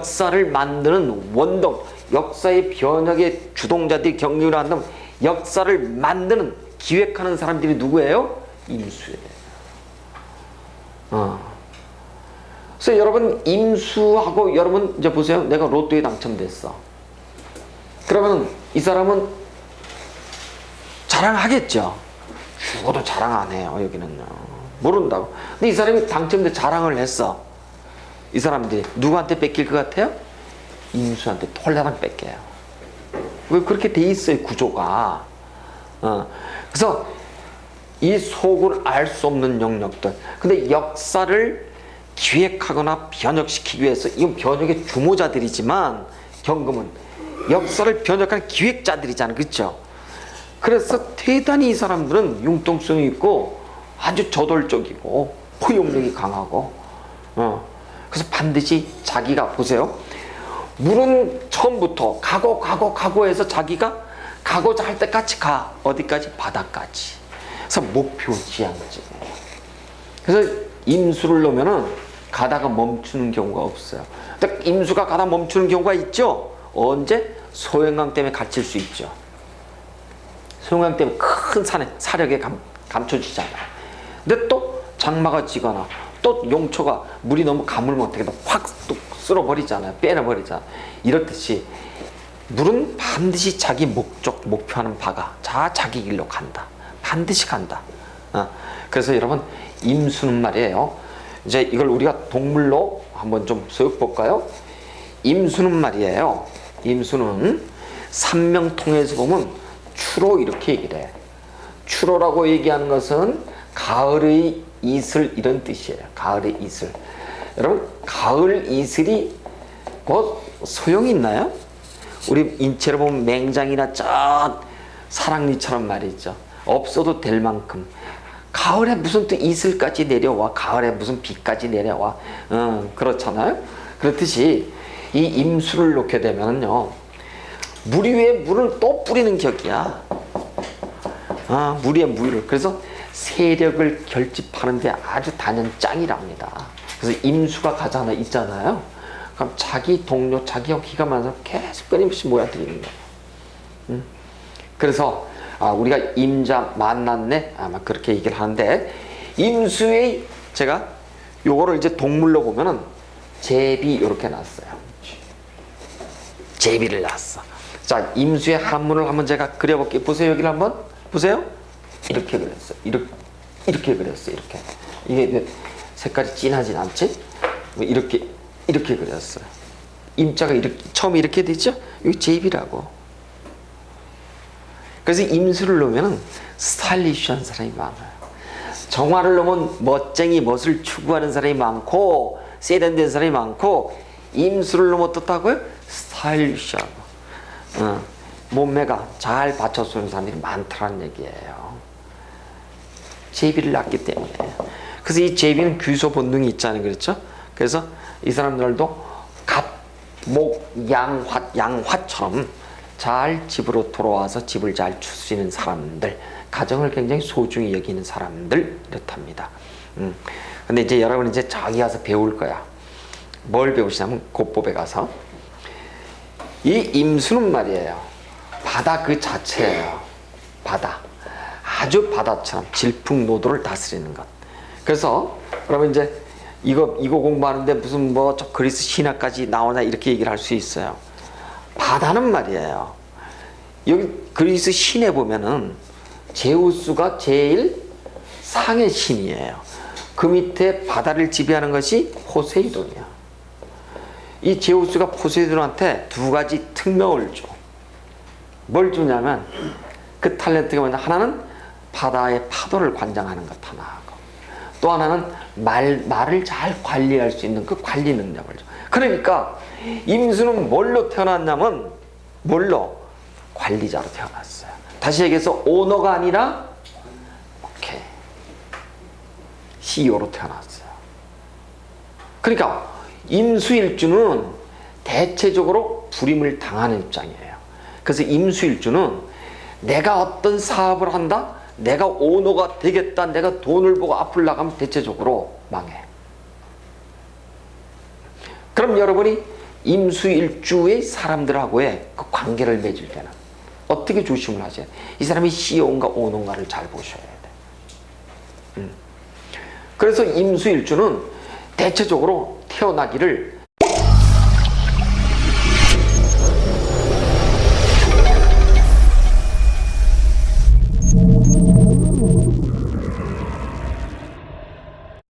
역사를 만드는 원동, 역사의 변혁의 주동자들이 경륜을 한다면 역사를 만드는 기획하는 사람들이 누구예요? 임수예요. 어. 그래서 여러분 임수하고 여러분 이제 보세요. 내가 로또에 당첨됐어. 그러면 이 사람은 자랑하겠죠. 죽어도 자랑 안 해요. 여기는요. 모른다고. 근데 이 사람이 당첨돼 자랑을 했어. 이 사람들이 누구한테 뺏길 것 같아요? 임수한테 톨레랑 뺏겨요. 왜 그렇게 돼 있어요 구조가. 어. 그래서 이 속을 알 수 없는 영역들. 근데 역사를 기획하거나 변혁시키기 위해서 이건 변혁의 주모자들이지만 경금은 역사를 변혁하는 기획자들이잖아요. 그렇죠? 그래서 대단히 이 사람들은 융통성이 있고 아주 저돌적이고 포용력이 강하고 어. 그래서 반드시 자기가 보세요. 물은 처음부터 가고 가고 가고 해서 자기가 가고자 할 때까지 가 어디까지 바다까지. 그래서 목표 지향지. 그래서 임수를 놓으면은 가다가 멈추는 경우가 없어요. 딱 임수가 가다 멈추는 경우가 있죠. 언제 소형강 때문에 갇힐 수 있죠. 소형강 때문에 큰 산에 사력에 감, 감춰지잖아요. 근데 또 장마가 지거나 또 용초가 물이 너무 가물 못하게 확또 쓸어버리잖아요. 빼내버리잖아요. 이렇듯이 물은 반드시 자기 목적, 목표하는 바가 자 자기 길로 간다. 반드시 간다. 어. 그래서 여러분 임수는 말이에요. 이제 이걸 우리가 동물로 한번 좀 쓱 볼까요? 임수는 말이에요. 임수는 삼명통에서 보면 추로 이렇게 얘기를 해. 추로라고 얘기하는 것은 가을의 이슬 이런 뜻이에요. 가을의 이슬. 여러분 가을 이슬이 뭐 소용이 있나요? 우리 인체로 보면 맹장이나 저 사랑니처럼 말이죠. 없어도 될 만큼. 가을에 무슨 또 이슬까지 내려와. 가을에 무슨 비까지 내려와. 어, 그렇잖아요. 그렇듯이 이 임수를 놓게 되면요. 물 위에 물을 또 뿌리는 격이야. 아, 물 위에 물을. 그래서 세력을 결집하는데 아주 단연 짱이랍니다. 그래서 임수가 가잖아 있잖아요. 그럼 자기 동료, 자기하고 기가 많아서 계속 끊임없이 모여드리는 거예요. 음? 그래서 아, 우리가 임자 만났네 아마 그렇게 얘기를 하는데 임수의 제가 요거를 이제 동물로 보면은 제비 이렇게 났어요. 제비를 났어. 자 임수의 한문을 한번 제가 그려볼게요. 보세요 여기를 한번 보세요. 이렇게 그렸어요. 이렇게 이렇게 그렸어요. 이렇게 이게 색깔이 진하진 않지? 뭐 이렇게 이렇게 그렸어요. 임자가 이렇게 처음에 이렇게 되죠? 이거 제비라고. 그래서 임수를 놓으면 스타일리시한 사람이 많아요. 정화를 놓으면 멋쟁이 멋을 추구하는 사람이 많고 세련된 사람이 많고 임수를 놓으면 어떻다고요? 스타일리시하고 어, 몸매가 잘 받쳐주는 사람들이 많다는 얘기예요. 제비를 낳기 때문에. 그래서 이 제비는 귀소 본능이 있잖아요. 그렇죠? 그래서 이 사람들도 갑, 목, 양 화, 양화처럼 잘 집으로 돌아와서 집을 잘 추스리는 사람들, 가정을 굉장히 소중히 여기는 사람들 이렇답니다. 음. 근데 이제 여러분 이제 저기 가서 배울 거야. 뭘 배우시냐면 고법에 가서 이 임수는 말이에요. 바다 그 자체예요. 바다. 아주 바다처럼 질풍노도를 다스리는 것. 그래서 그러면 이제 이거 이거 공부하는데 무슨 뭐 저 그리스 신화까지 나오나 이렇게 얘기를 할 수 있어요. 바다는 말이에요. 여기 그리스 신에 보면은 제우스가 제일 상의 신이에요. 그 밑에 바다를 지배하는 것이 포세이돈이야. 이 제우스가 포세이돈한테 두 가지 특명을 줘. 뭘 주냐면 그 탤런트가 뭐냐 하나는 바다의 파도를 관장하는 것 하나하고 또 하나는 말, 말을 잘 관리할 수 있는 그 관리 능력을 줘. 그러니까 임수는 뭘로 태어났냐면 뭘로? 관리자로 태어났어요. 다시 얘기해서 오너가 아니라 오케이 CEO로 태어났어요. 그러니까 임수일주는 대체적으로 불임을 당하는 입장이에요. 그래서 임수일주는 내가 어떤 사업을 한다? 내가 오너가 되겠다. 내가 돈을 보고 앞을 나가면 대체적으로 망해. 그럼 여러분이 임수일주의 사람들하고의 그 관계를 맺을 때는 어떻게 조심을 하세요? 이 사람이 시온가 오는가를 잘 보셔야 돼. 음. 그래서 임수일주는 대체적으로 태어나기를